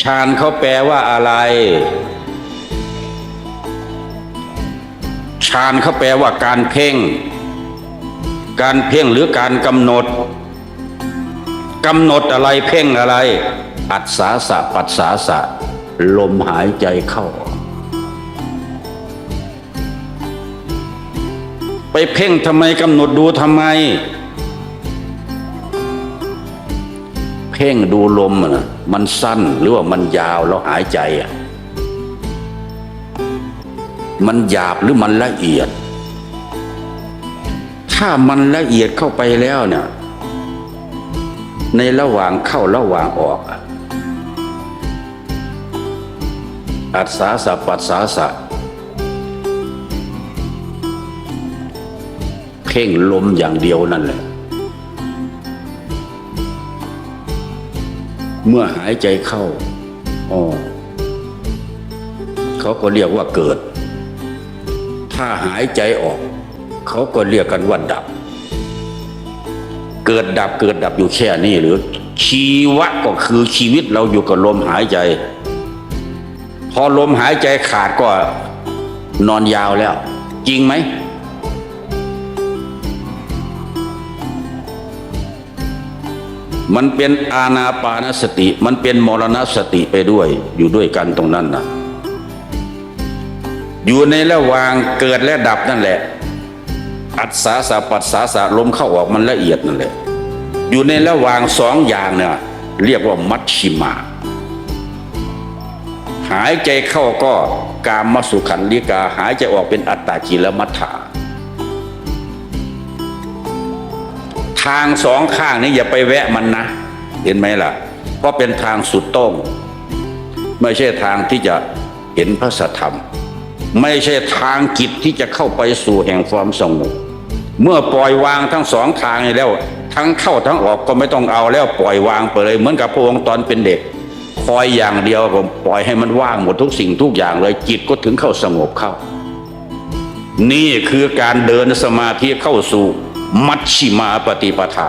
ฌานเขาแปลว่าอะไรฌานเขาแปลว่าการเพ่ง การเพ่งหรือการกำหนดกำหนดอะไรเพ่งอะไร อัศสาสะปัสสาสะ ลมหายใจเข้า ไปเพ่งทำไมกำหนดดูทำไม พ่งดูลมนะมันสั้นหรือว่ามันยาวแล้วหายใจอะมันหยาบหรือมันละเอียด ถ้ามันละเอียดเข้าไปแล้วเนี่ยในระหว่างเข้าระหว่างออกอะอัศสาสะปัสสาสะเพ่งลมอย่างเดียวนั่นแหละ เมื่อหายใจเข้าอ๋อเขาก็เรียกว่าเกิด ถ้าหายใจออก เขาก็เรียกกันว่าดับ เกิดดับเกิดดับอยู่แค่นี้หรือ ชีวะก็คือชีวิตเราอยู่กับลมหายใจ พอลมหายใจขาดก็นอนยาวแล้ว จริงไหม มันเป็นอาณาปานสติ มันเป็นมรณสติไปด้วย อยู่ด้วยกันตรงนั้นนะอยู่ในระหว่างเกิดและดับนั่นแหละ อัศสาสะปัสสาสะลมเข้าออกมันละเอียดนั่นแหละ อยู่ในระหว่างสองอย่างเนี่ยเรียกว่ามัชชิมา หายใจเข้าก็กามสุขันลิกา หายใจออกเป็นอัตตาจิลมัฏฐา ทางสองข้างนี้อย่าไปแวะมันนะ เห็นไหมล่ะ เพราะเป็นทางสุดโต้งไม่ใช่ทางที่จะเห็นพระสัทธรรม ไม่ใช่ทางจิตที่จะเข้าไปสู่แห่งความสงบเมื่อปล่อยวางทั้งสองทางแล้ว ทั้งเข้าทั้งออกก็ไม่ต้องเอาแล้วปล่อยวางไปเลย เหมือนกับพระองค์ตอนเป็นเด็ก คอยอย่างเดียวผมปล่อยให้มันว่างหมดทุกสิ่งทุกอย่างเลยจิตก็ถึงเข้าสงบเข้า นี่คือการเดินสมาธิเข้าสู่ มัชชิมาปฏิปทา